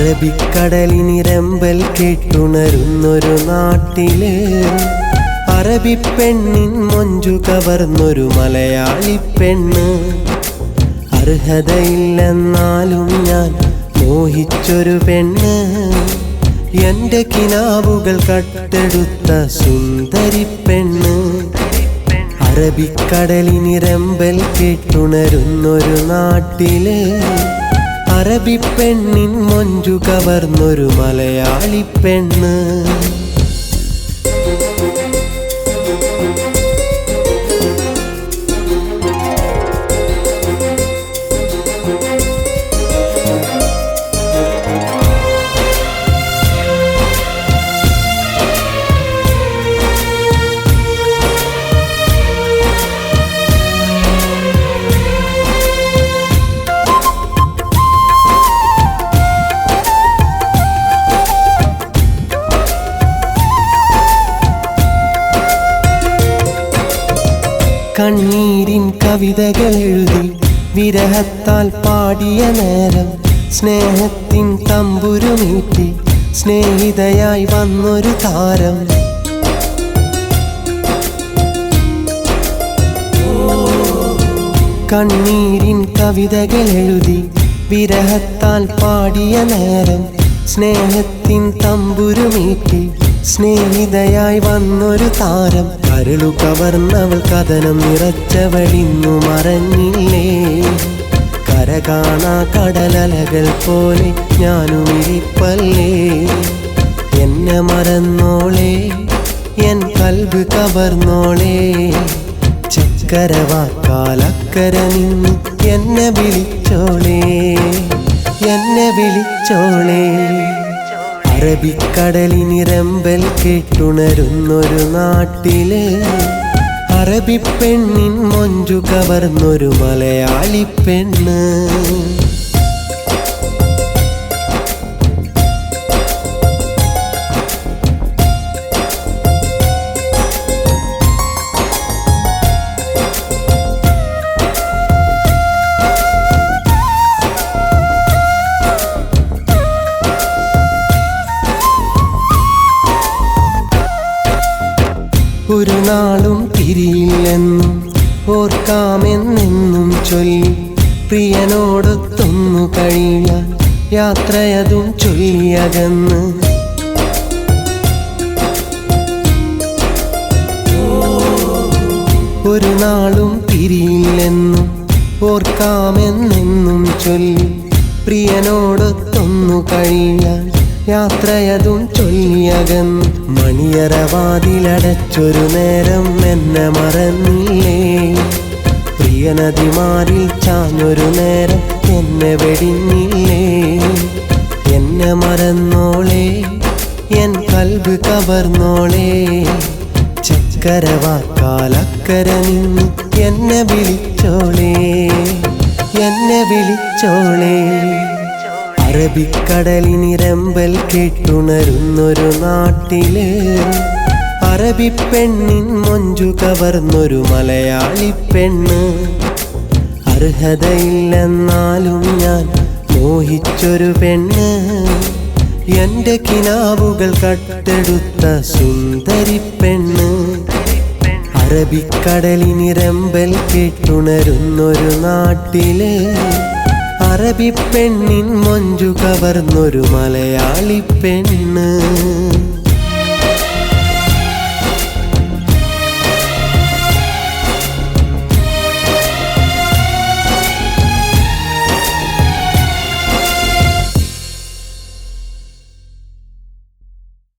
അറബിക്കടലിനിരമ്പൽ കേട്ടുണരുന്നൊരു നാട്ടിൽ അറബി പെണ്ണിൻ മൊഞ്ചു കവർന്നൊരു മലയാളി പെണ്ണ്. അർഹതയില്ലെന്നാലും ഞാൻ മോഹിച്ചൊരു പെണ്ണ്. എന്റെ കിനാവുകൾ കട്ടെടുത്ത സുന്ദരി പെണ്ണ്. അറബിക്കടലിനിരമ്പൽ കേട്ടുണരുന്നൊരു നാട്ടിൽ അറബി പെണ്ണിൻ മൊഞ്ചു കവർന്നൊരു മലയാളി പെണ്ണ്. കണ്ണീരിൻ കവിതകൾ എഴുതി വിരഹത്താൽ പാടിയ നേരം സ്നേഹത്തിൻ തമ്പുരുമീട്ടി സ്നേഹിതയായി വന്നൊരു താരം. കണ്ണീരിൻ കവിതകൾ എഴുതി വിരഹത്താൽ പാടിയ നേരം സ്നേഹത്തിൻ തമ്പുരുമീട്ടി സ്നേഹിതയായി വന്നൊരു താരം. കരളു കവർന്നവൾ കഥനം നിറച്ചവളിന്നു മറഞ്ഞില്ലേ? കര കാണാ കടലലകൾ പോലെ ഞാനും ഇരിപ്പല്ലേ? എന്നെ മറന്നോളേ എൻ കൽബ് കവർന്നോളേ. ചക്കരവാക്കാലക്കര നിന്ന് എന്നെ വിളിച്ചോളേ എന്നെ വിളിച്ചോളേ. അറബിക്കടലിനിരമ്പൽ കേട്ടുണരുന്നൊരു നാട്ടിലെ അറബി പെണ്ണിൻ മൊഞ്ചു കവർന്നൊരു മലയാളി പെണ്ണ്. നാളും തിരിയില്ലെന്നും ഓർക്കാമെന്നെന്നും ചൊല്ലി പ്രിയനോടൊത്തൊന്നു കഴിയില്ല യാത്രയതും ചൊല്ലിയകന്ന്. ഒരു നാളും തിരിയില്ലെന്നും ഓർക്കാമെന്നെന്നും ചൊല്ലി പ്രിയനോടൊത്തൊന്നു കഴിയാൻ യാത്രയതും ചൊല്ലിയകൻ മണിയറവാതിലടച്ചൊരു നേരം എന്നെ മറന്നില്ലേ? പ്രിയനദിമാരിൽ ചാഞ്ഞൊരു നേരം എന്നെ വെടിഞ്ഞില്ലേ? എന്നെ മറന്നോളേ എൻ കൽബ് കവർന്നോളേ. ചക്കരവാക്കാലക്കര നിന്ന് എന്നെ വിളിച്ചോളേ എന്നെ വിളിച്ചോളേ. അറബിക്കടലിനിരമ്പൽ കേട്ടുണരുന്നൊരു നാട്ടിൽ അറബി പെണ്ണിൻ മൊഞ്ചു കവർന്നൊരു മലയാളി പെണ്ണ്. അർഹതയില്ലെന്നാലും ഞാൻ മോഹിച്ചൊരു പെണ്ണ്. എന്റെ കിനാവുകൾ കട്ടെടുത്ത സുന്ദരി പെണ്ണ്. അറബിക്കടലിനിരമ്പൽ കേട്ടുണരുന്നൊരു നാട്ടിൽ അറബി പെണ്ണിൻ മൊഞ്ചു കവർന്നൊരു മലയാളി പെണ്ണ്.